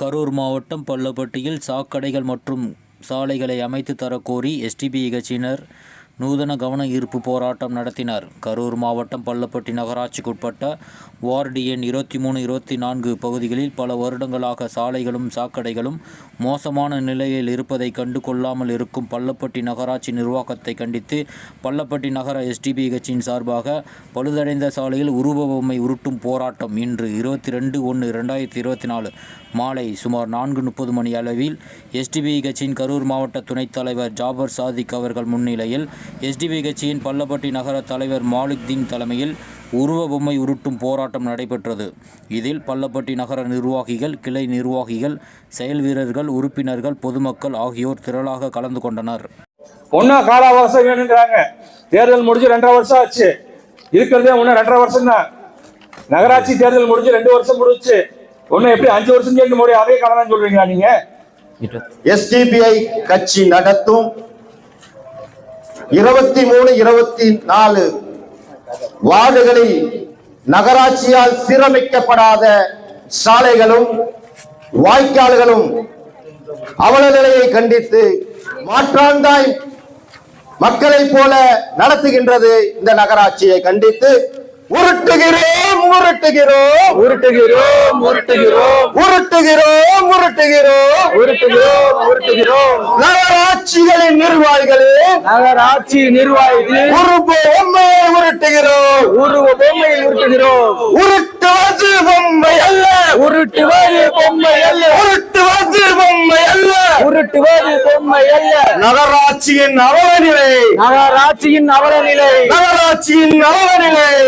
கரூர் மாவட்டம் பள்ளப்பட்டியில் சாக்கடைகள் மற்றும் சாலைகளை அமைத்து தரக்கோரி எஸ்டிபிஐ கட்சியினர் நூதன கவன ஈர்ப்பு போராட்டம் நடத்தினர். கரூர் மாவட்டம் பள்ளப்பட்டி நகராட்சிக்குட்பட்ட வார்டு எண் இருபத்தி மூணு இருபத்தி நான்கு பகுதிகளில் பல வருடங்களாக சாலைகளும் சாக்கடைகளும் மோசமான நிலையில் இருப்பதை கண்டு கொள்ளாமல் இருக்கும் பள்ளப்பட்டி நகராட்சி நிர்வாகத்தை கண்டித்து பள்ளப்பட்டி நகர எஸ்டிபி கட்சியின் சார்பாக பழுதடைந்த சாலையில் உருவ பொம்மை உருட்டும் போராட்டம் இன்று இருபத்தி ரெண்டு ஒன்று ரெண்டாயிரத்தி இருபத்தி நாலு மாலை சுமார் நான்கு முப்பது மணி அளவில் எஸ்டிபி கட்சியின் கரூர் மாவட்ட துணைத் தலைவர் ஜாபர் சாதிக் அவர்கள் முன்னிலையில் எஸ்டிபி கட்சியின் பள்ளப்பட்டி நகர தலைவர் மாலிக் தீன் தலைமையில் உருவ பொம்மை உருட்டும் போராட்டம் நடைபெற்றது. இதில் பள்ளப்பட்டி நகர நிர்வாகிகள் கிளை நிர்வாகிகள் செயல் வீரர்கள் உறுப்பினர்கள் பொதுமக்கள் ஆகியோர் திரளாக கலந்து கொண்டனர். ஒன்னா கால அவகாசம் வேணுங்கிறாங்க. தேர்தல் முடிஞ்சு ரெண்டரை வருஷம் ஆச்சு. இருக்கிறதே ஒன்னும் ரெண்டரை வருஷம் தான். நகராட்சி தேர்தல் முடிஞ்சு ரெண்டு வருஷம் முடிச்சு. ஒன்னும் எப்படி அஞ்சு வருஷம் கேட்க முடியும்? அதே காலம் சொல்றீங்களா நீங்க? எஸ்டிபிஐ கட்சி நடத்தும் இருபத்தி மூணு இருபத்தி நாலு வார்டுகளில் நகராட்சியால் சீரமைக்கப்படாத சாலைகளும் வாய்க்கால்களும் அவல நிலையை கண்டித்து மாற்றாந்தாய் மக்களை போல நடத்துகின்றது இந்த நகராட்சியை கண்டித்து உருட்டுகிறேன். உருட்டுகிறோம். உருட்டுகிறோம் உருட்டுகிறோம். உருட்டுகிறோம் உருட்டுகிறோம். உருட்டுகிறோம் உருட்டுகிறோம். நகராட்சிகளின் நிர்வாகிகளே. நகராட்சி நிர்வாகிகள். ஒரு பொம்மையை உருட்டுகிறோம். உருவ பொம்மை உருட்டுகிறோம். உருட்டுவது பொம்மை அல்ல. உருட்டுவது பொம்மை அல்ல. உருட்டுவது பொம்மை அல்ல. உருட்டுவது பொம்மை அல்ல. நகராட்சியின் அவலநிலை நகராட்சியின் அவலநிலை நகராட்சியின் அவலநிலை